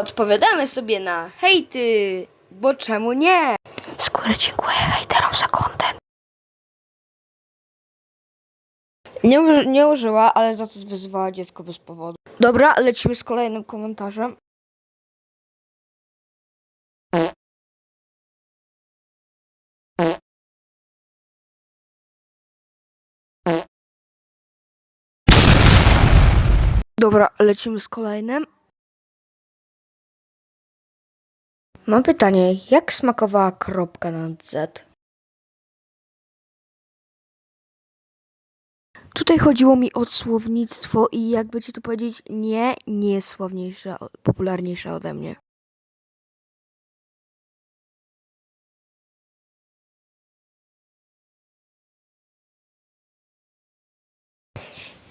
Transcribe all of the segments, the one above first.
odpowiadamy sobie na hejty, bo czemu nie? Z góry dziękuję hejterom za content. Nie, uży- nie użyła, ale za to wyzwała dziecko bez powodu. Dobra, lecimy z kolejnym komentarzem. Dobra, lecimy z kolejnym. Mam pytanie, jak smakowała kropka na Z? Tutaj chodziło mi o słownictwo i jakby ci to powiedzieć, nie, nie jest słowniejsza, popularniejsza ode mnie.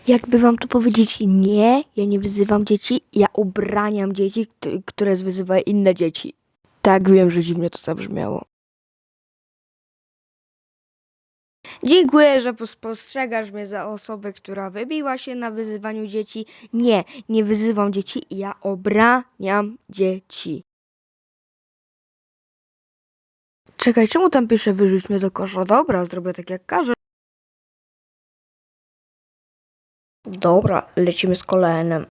Jakby wam to powiedzieć, nie, ja nie wyzywam dzieci, ja ubraniam dzieci, kt- które wyzywają inne dzieci. Tak, wiem, że dziwnie to zabrzmiało. Dziękuję, że pos- postrzegasz mnie za osobę, która wybiła się na wyzywaniu dzieci. Nie, nie wyzywam dzieci, ja obraniam dzieci. Czekaj, czemu tam pisze wyrzuć mnie do kosza? Dobra, zrobię tak jak każe. Dobra, lecimy z kolejnym.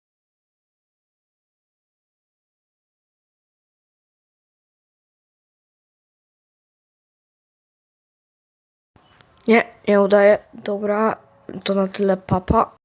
Nie, nie udaje. Dobra, to na tyle papa.